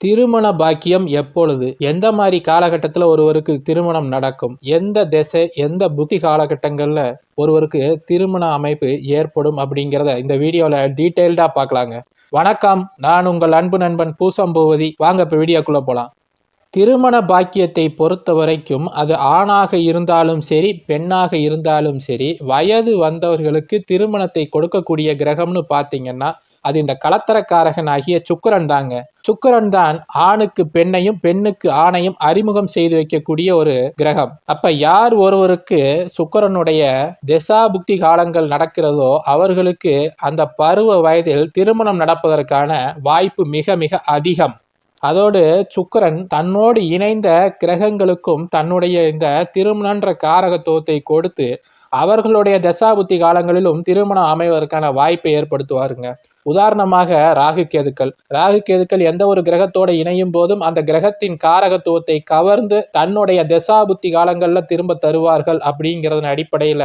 திருமண பாக்கியம் எப்பொழுது? எந்த மாதிரி காலகட்டத்தில் ஒருவருக்கு திருமணம் நடக்கும்? எந்த திசை எந்த புத்தி காலகட்டங்களில் ஒருவருக்கு திருமண அமைப்பு ஏற்படும் அப்படிங்கிறத இந்த வீடியோவில் டீட்டெயில்டாக பார்க்கலாங்க வணக்கம் நான் உங்கள் அன்பு நண்பன் பூசம்பூவதி. வாங்க இப்போ வீடியோக்குள்ளே போகலாம் திருமண பாக்கியத்தை பொறுத்த வரைக்கும் அது ஆணாக இருந்தாலும் சரி பெண்ணாக இருந்தாலும் சரி வயது வந்தவர்களுக்கு திருமணத்தை கொடுக்கக்கூடிய கிரகம்னு பார்த்தீங்கன்னா அது இந்த கலத்தரக்காரகன் ஆகிய சுக்கரன் தாங்க. சுக்கரன் தான் ஆணுக்கு பெண்ணையும் பெண்ணுக்கு ஆணையும் அறிமுகம் செய்து வைக்கக்கூடிய ஒரு கிரகம். அப்ப யார் ஒருவருக்கு சுக்கரனுடைய புக்தி காலங்கள் நடக்கிறதோ அவர்களுக்கு அந்த பருவ வயதில் திருமணம் நடப்பதற்கான வாய்ப்பு மிக மிக அதிகம். அதோடு சுக்கரன் தன்னோடு இணைந்த கிரகங்களுக்கும் தன்னுடைய இந்த திருமணன்ற காரகத்துவத்தை கொடுத்து அவர்களுடைய தசாபுத்தி காலங்களிலும் திருமணம் அமைவதற்கான வாய்ப்பை ஏற்படுத்துவாருங்க. உதாரணமாக ராகு கேதுக்கள். ராகு கேதுக்கள் எந்த ஒரு கிரகத்தோட இணையும் போதும் அந்த கிரகத்தின் காரகத்துவத்தை கவர்ந்து தன்னுடைய தசாபுத்தி காலங்கள்ல திரும்ப தருவார்கள் அப்படிங்கிறதன் அடிப்படையில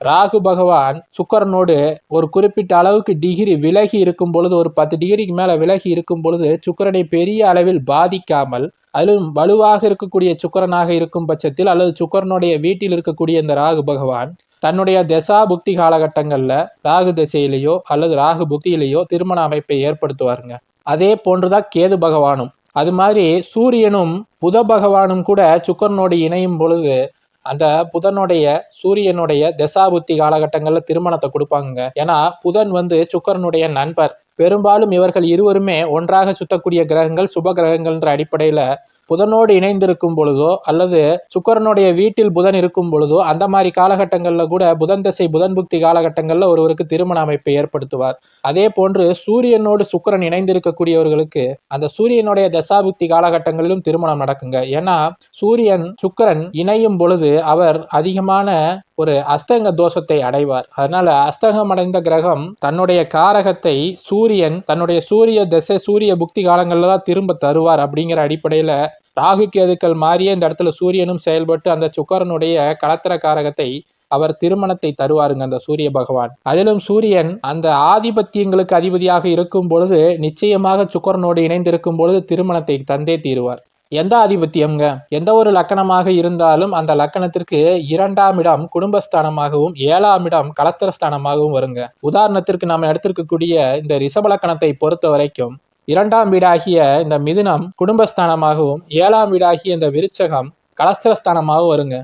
ராகு பகவான் சுக்கரனோடு ஒரு குறிப்பிட்ட அளவுக்கு டிகிரி விலகி இருக்கும் பொழுது ஒரு பத்து டிகிரிக்கு மேல விலகி இருக்கும் பொழுது சுக்கரனை பெரிய அளவில் பாதிக்காமல் அதிலும் வலுவாக இருக்கக்கூடிய சுக்கரனாக இருக்கும் பட்சத்தில் அல்லது சுக்கரனுடைய வீட்டில் இருக்கக்கூடிய இந்த ராகு பகவான் தன்னுடைய தசா புக்தி காலகட்டங்களில் ராகு திசையிலேயோ அல்லது ராகு புக்தியிலேயோ திருமண அமைப்பை ஏற்படுத்துவாருங்க. அதே போன்றுதான் கேது பகவானும். அது மாதிரி சூரியனும் புத பகவானும் கூட சுக்கரனோடு இணையும் பொழுது அந்த புதனுடைய சூரியனுடைய தசாபுத்தி காலகட்டங்களில் திருமணத்தை கொடுப்பாங்க ஏன்னா புதன் வந்து சுக்கரனுடைய நண்பர். பெரும்பாலும் இவர்கள் இருவருமே ஒன்றாக சுத்தக்கூடிய கிரகங்கள் சுப கிரகங்கள்ன்ற அடிப்படையில் புதனோடு இணைந்திருக்கும் பொழுதோ அல்லது சுக்கரனுடைய வீட்டில் புதன் இருக்கும் பொழுதோ அந்த மாதிரி காலகட்டங்களில் கூட புதன் தசை புதன் புக்தி காலகட்டங்களில் ஒருவருக்கு திருமண அமைப்பை ஏற்படுத்துவார். அதே போன்று சூரியனோடு சுக்கரன் இணைந்திருக்கக்கூடியவர்களுக்கு அந்த சூரியனுடைய தசாபுக்தி காலகட்டங்களிலும் திருமணம் நடக்குங்க. ஏன்னா சூரியன் சுக்கரன் இணையும் பொழுது அவர் அதிகமான ஒரு அஸ்தங்க தோஷத்தை அடைவார். அதனால அஸ்தகம் அடைந்த கிரகம் தன்னுடைய காரகத்தை சூரியன் தன்னுடைய சூரிய தசை சூரிய புக்தி காலங்களில் தான் திரும்ப தருவார் அப்படிங்கிற அடிப்படையில் ராகு கேதுக்கள் மாறிய இந்த இடத்துல சூரியனும் செயல்பட்டு அந்த சுக்கரனுடைய கலத்திர காரகத்தை அவர் திருமணத்தை தருவாருங்க அந்த சூரிய பகவான். அதிலும் சூரியன் அந்த ஆதிபத்தியங்களுக்கு அதிபதியாக இருக்கும் பொழுது நிச்சயமாக சுக்கரனோடு இணைந்திருக்கும் பொழுது திருமணத்தை தந்தே தீருவார். எந்த ஆதிபத்தியம்ங்க? எந்த ஒரு லக்கணமாக இருந்தாலும் அந்த லக்கணத்திற்கு இரண்டாம் இடம் குடும்பஸ்தானமாகவும் ஏழாம் இடம் கலத்திரஸ்தானமாகவும் வருங்க. உதாரணத்திற்கு நாம் எடுத்திருக்கக்கூடிய இந்த ரிஷப லக்கணத்தை பொறுத்த வரைக்கும் இரண்டாம் வீடாகிய இந்த மிதுனம் குடும்பஸ்தானமாகவும் ஏழாம் வீடாகிய இந்த விருச்சகம் கலஸ்திரஸ்தானமாகவும் வருங்க.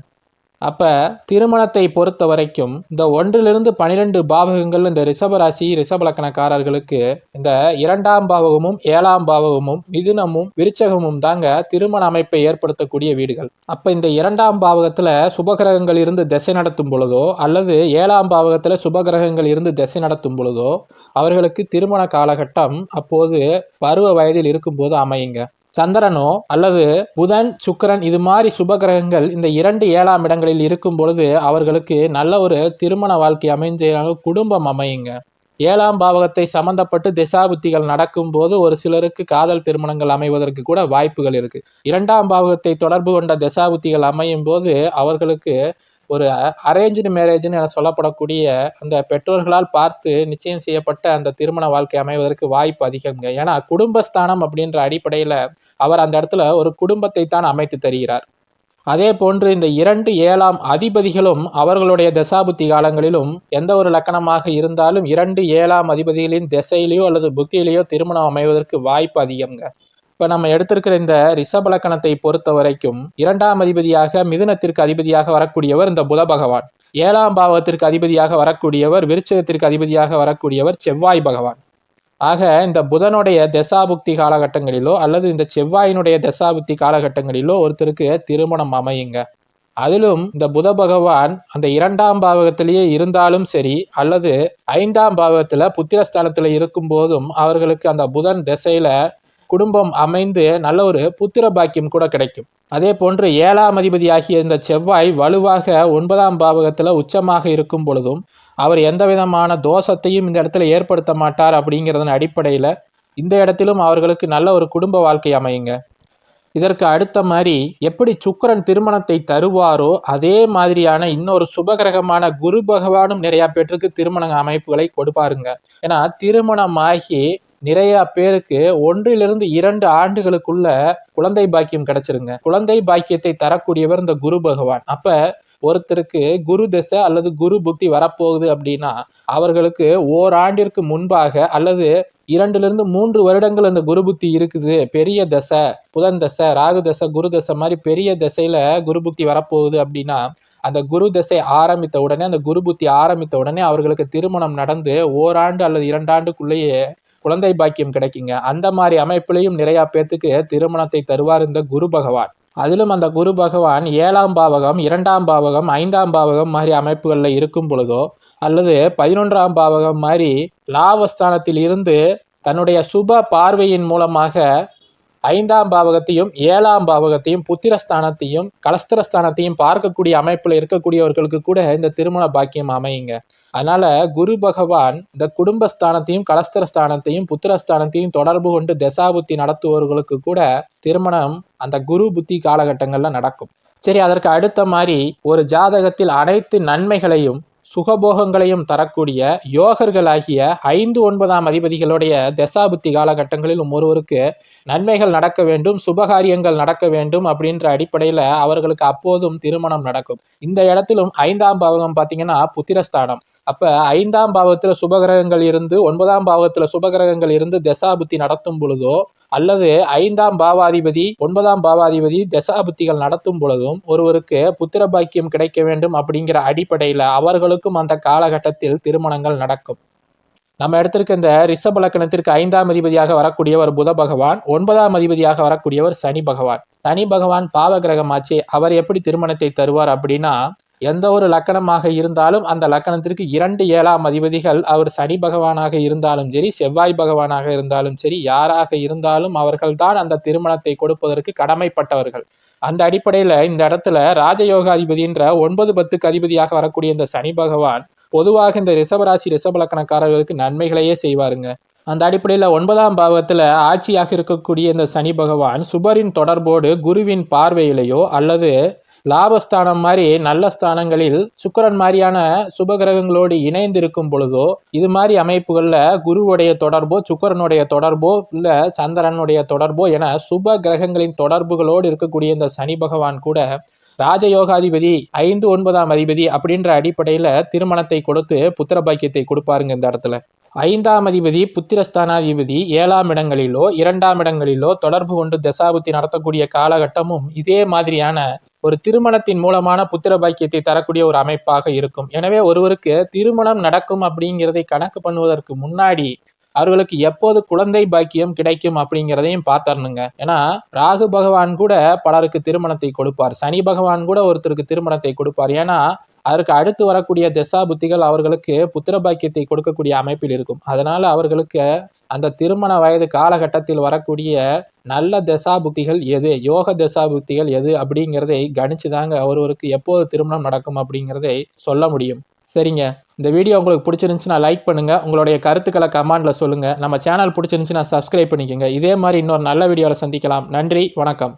அப்போ திருமணத்தை பொறுத்த வரைக்கும் இந்த ஒன்றிலிருந்து பனிரெண்டு பாவகங்கள் இந்த ரிஷபராசி ரிஷபலக்கணக்காரர்களுக்கு இந்த இரண்டாம் பாவகமும் ஏழாம் பாவகமும் மிதுனமும் விருச்சகமும் தாங்க திருமண அமைப்பை ஏற்படுத்தக்கூடிய வீடுகள். அப்போ இந்த இரண்டாம் பாவகத்தில் சுபகிரகங்கள் இருந்து திசை நடத்தும் பொழுதோ அல்லது ஏழாம் பாவகத்தில் சுபகிரகங்கள் இருந்து திசை நடத்தும் பொழுதோ அவர்களுக்கு திருமண காலகட்டம் அப்போது பருவ வயதில் இருக்கும்போது அமையுங்க. சந்திரனோ அல்லது புதன் சுக்கரன் இது மாதிரி சுப கிரகங்கள் இந்த இரண்டு ஏழாம் இடங்களில் இருக்கும் பொழுது அவர்களுக்கு நல்ல ஒரு திருமண வாழ்க்கை அமைஞ்ச குடும்பம் அமையுங்க. ஏழாம் பாவகத்தை சம்பந்தப்பட்டு திசாபுத்திகள் நடக்கும் போது ஒரு சிலருக்கு காதல் திருமணங்கள் அமைவதற்கு கூட வாய்ப்புகள் இருக்கு. இரண்டாம் பாவகத்தை தொடர்பு கொண்ட திசாபுத்திகள் அமையும் போது அவர்களுக்கு ஒரு அரேஞ்சு மேரேஜ்னு என சொல்லப்படக்கூடிய அந்த பெற்றோர்களால் பார்த்து நிச்சயம் செய்யப்பட்ட அந்த திருமண வாழ்க்கை அமைவதற்கு வாய்ப்பு அதிகம்ங்க ஏன்னா குடும்பஸ்தானம் அப்படின்ற அடிப்படையில் அவர் அந்த இடத்துல ஒரு குடும்பத்தை தான் அமைத்து தருகிறார். அதே போன்று இந்த இரண்டு ஏழாம் அதிபதிகளும் அவர்களுடைய தசாபுத்தி காலங்களிலும் எந்த ஒரு லக்கணமாக இருந்தாலும் இரண்டு ஏழாம் அதிபதிகளின் திசையிலேயோ அல்லது புத்தியிலேயோ திருமணம் அமைவதற்கு வாய்ப்பு அதிகம்ங்க இப்போ நம்ம எடுத்திருக்கிற இந்த ரிஷபலக்கணத்தை பொறுத்த வரைக்கும் இரண்டாம் அதிபதியாக மிதுனத்திற்கு அதிபதியாக வரக்கூடியவர் இந்த புத பகவான். ஏழாம் பாவத்திற்கு அதிபதியாக வரக்கூடியவர் விருச்சகத்திற்கு அதிபதியாக வரக்கூடியவர் செவ்வாய் பகவான். ஆக இந்த புதனுடைய தசாபுக்தி காலகட்டங்களிலோ அல்லது இந்த செவ்வாயினுடைய தசாபுக்தி காலகட்டங்களிலோ ஒருத்தருக்கு திருமணம் அமையுங்க. அதிலும் இந்த புத பகவான் அந்த இரண்டாம் பாவகத்திலேயே இருந்தாலும் சரி அல்லது ஐந்தாம் பாவத்துல புத்திரஸ்தானத்துல இருக்கும் போதும் அவர்களுக்கு அந்த புதன் திசையில குடும்பம் அமைந்து நல்ல ஒரு புத்திர பாக்கியம் கூட கிடைக்கும். அதே போன்று ஏழாம் அதிபதி ஆகிய இந்த செவ்வாய் வலுவாக ஒன்பதாம் பாவகத்தில் உச்சமாக இருக்கும் பொழுதும் அவர் எந்த விதமான தோஷத்தையும் இந்த இடத்துல ஏற்படுத்த மாட்டார் அப்படிங்கிறதன் அடிப்படையில் இந்த இடத்திலும் அவர்களுக்கு நல்ல ஒரு குடும்ப வாழ்க்கை அமையுங்க. இதற்கு அடுத்த மாதிரி எப்படி சுக்கரன் திருமணத்தை தருவாரோ அதே மாதிரியான இன்னொரு சுபகிரகமான குரு பகவானும் நிறையா பேற்றுக்கு திருமண அமைப்புகளை கொடுப்பாருங்க. ஏன்னா திருமணமாகி நிறைய பேருக்கு ஒன்றிலிருந்து இரண்டு ஆண்டுகளுக்குள்ள குழந்தை பாக்கியம் கிடைச்சிருங்க. குழந்தை பாக்கியத்தை தரக்கூடியவர் இந்த குரு பகவான். அப்ப ஒருத்தருக்கு குரு தசை அல்லது குரு புக்தி வரப்போகுது அப்படின்னா அவர்களுக்கு ஓராண்டிற்கு முன்பாக அல்லது இரண்டுலேருந்து மூன்று வருடங்கள் அந்த குரு புத்தி இருக்குது. பெரிய தசை புதன் தசை ராகு தசை குரு தசை மாதிரி பெரிய தசையில குரு புத்தி வரப்போகுது அப்படின்னா அந்த குரு தசை ஆரம்பித்த உடனே அந்த குரு புத்தி ஆரம்பித்த உடனே அவர்களுக்கு திருமணம் நடந்து ஓராண்டு அல்லது இரண்டாண்டுக்குள்ளேயே குழந்தை பாக்கியம் கிடைக்குங்க. அந்த மாதிரி அமைப்புலையும் நிறைய பேர்த்துக்கு திருமணத்தை தருவார் இந்த குரு பகவான். அதிலும் அந்த குரு பகவான் ஏழாம் பாவகம் இரண்டாம் பாவகம் ஐந்தாம் பாவகம் மாதிரி அமைப்புகளில் இருக்கும் பொழுதோ அல்லது பதினொன்றாம் பாவகம் மாதிரி லாபஸ்தானத்தில் இருந்து தன்னுடைய சுப பார்வையின் மூலமாக ஐந்தாம் பாவகத்தையும் ஏழாம் பாவகத்தையும் புத்திரஸ்தானத்தையும் கலஸ்திரஸ்தானத்தையும் பார்க்கக்கூடிய அமைப்பில் இருக்கக்கூடியவர்களுக்கு கூட இந்த திருமண பாக்கியம் அமையுங்க. அதனால குரு பகவான் இந்த குடும்பஸ்தானத்தையும் கலஸ்திரஸ்தானத்தையும் புத்திரஸ்தானத்தையும் தொடர்பு கொண்டு தசாபுத்தி நடத்துபவர்களுக்கு கூட திருமணம் அந்த குரு புத்தி காலகட்டங்கள்ல நடக்கும். சரி அதற்கு அடுத்த மாதிரி ஒரு ஜாதகத்தில் அனைத்து நன்மைகளையும் சுகபோகங்களையும் தரக்கூடிய யோகர்களாகிய ஐந்து ஒன்பதாம் அதிபதிகளுடைய தசாபுத்தி காலகட்டங்களிலும் ஒருவருக்கு நன்மைகள் நடக்க வேண்டும் சுபகாரியங்கள் நடக்க வேண்டும் அப்படின்ற அடிப்படையில் அவர்களுக்கு அப்போதும் திருமணம் நடக்கும். இந்த இடத்திலும் ஐந்தாம் பாவகம் பார்த்தீங்கன்னா புத்திரஸ்தானம். அப்போ ஐந்தாம் பாவத்தில் சுபகிரகங்கள் இருந்து ஒன்பதாம் பாவத்தில் சுபகிரகங்கள் இருந்து தசாபுத்தி நடத்தும் பொழுதோ அல்லது ஐந்தாம் பாவாதிபதி ஒன்பதாம் பாவாதிபதி தசாபுத்திகள் நடத்தும் பொழுதும் ஒருவருக்கு புத்திர பாக்கியம் கிடைக்க வேண்டும் அப்படிங்கிற அடிப்படையில் அவர்களுக்கும் அந்த காலகட்டத்தில் திருமணங்கள் நடக்கும். நம்ம எடுத்திருக்க இந்த ரிஷப லக்கணத்திற்கு ஐந்தாம் அதிபதியாக வரக்கூடியவர் புத பகவான் ஒன்பதாம் அதிபதியாக வரக்கூடியவர் சனி பகவான். சனி பகவான் பாவ கிரகமாச்சு அவர் எப்படி திருமணத்தை தருவார் அப்படின்னா எந்த ஒரு லக்கணமாக இருந்தாலும் அந்த லக்கணத்திற்கு இரண்டு ஏழாம் அதிபதிகள் அவர் சனி பகவானாக இருந்தாலும் சரி செவ்வாய் பகவானாக இருந்தாலும் சரி யாராக இருந்தாலும் அவர்கள்தான் அந்த திருமணத்தை கொடுப்பதற்கு கடமைப்பட்டவர்கள். அந்த அடிப்படையில் இந்த இடத்துல ராஜயோகாதிபதின்ற ஒன்பது பத்துக்கு அதிபதியாக வரக்கூடிய இந்த சனி பகவான் பொதுவாக இந்த ரிஷபராசி ரிஷபலக்கணக்காரர்களுக்கு நன்மைகளையே செய்வாருங்க. அந்த அடிப்படையில் ஒன்பதாம் பாவத்தில் ஆட்சியாக இருக்கக்கூடிய இந்த சனி பகவான் சுபரின் தொடர்போடு குருவின் பார்வையிலேயோ அல்லது லாபஸ்தானம் மாதிரி நல்ல ஸ்தானங்களில் சுக்கரன் மாதிரியான சுபகிரகங்களோடு இணைந்து இருக்கும் பொழுதோ இது மாதிரி அமைப்புகளில் குருவுடைய தொடர்போ சுக்கரனுடைய தொடர்போ இல்லை சந்திரனுடைய தொடர்போ என சுப கிரகங்களின் தொடர்புகளோடு இருக்கக்கூடிய இந்த சனி பகவான் கூட ராஜயோகாதிபதி ஐந்து ஒன்பதாம் அதிபதி அப்படின்ற அடிப்படையில் திருமணத்தை கொடுத்து புத்திர பாக்கியத்தை கொடுப்பாருங்க இந்த இடத்துல. ஐந்தாம் அதிபதி புத்திரஸ்தானாதிபதி ஏழாம் இடங்களிலோ இரண்டாம் இடங்களிலோ தொடர்பு கொண்டு தசாபுத்தி நடத்தக்கூடிய காலகட்டமும் இதே மாதிரியான ஒரு திருமணத்தின் மூலமான புத்திர பாக்கியத்தை தரக்கூடிய ஒரு அமைப்பாக இருக்கும். எனவே ஒருவருக்கு திருமணம் நடக்கும் அப்படிங்கிறதை கணக்கு பண்ணுவதற்கு முன்னாடி அவர்களுக்கு எப்போது குழந்தை பாக்கியம் கிடைக்கும் அப்படிங்கிறதையும் பார்த்தரணுங்க ஏன்னா ராகு பகவான் கூட பலருக்கு திருமணத்தை கொடுப்பார். சனி பகவான் கூட ஒருத்தருக்கு திருமணத்தை கொடுப்பார். ஏன்னா அதற்கு அடுத்து வரக்கூடிய திசா புத்திகள் அவர்களுக்கு புத்திர பாக்கியத்தை கொடுக்கக்கூடிய அமைப்பில் இருக்கும். அதனால அவர்களுக்கு அந்த திருமண வயது காலகட்டத்தில் வரக்கூடிய நல்ல திசா புத்திகள் எது? யோக திசா புத்திகள் எது? அப்படிங்கிறதை கணிச்சு தாங்க ஒருவருக்கு எப்போது திருமணம் நடக்கும் அப்படிங்கிறதை சொல்ல முடியும். சரிங்க. இந்த வீடியோ உங்களுக்கு பிடிச்சிருந்துச்சுன்னா லைக் பண்ணுங்கள் உங்களுடைய கருத்துக்களை கமெண்டில் சொல்லுங்கள் நம்ம சேனல் பிடிச்சிருந்துச்சுன்னா சப்ஸ்கிரைப் பண்ணிக்கோங்க. இதே மாதிரி இன்னொரு நல்ல வீடியோவில் சந்திக்கலாம். நன்றி. வணக்கம்.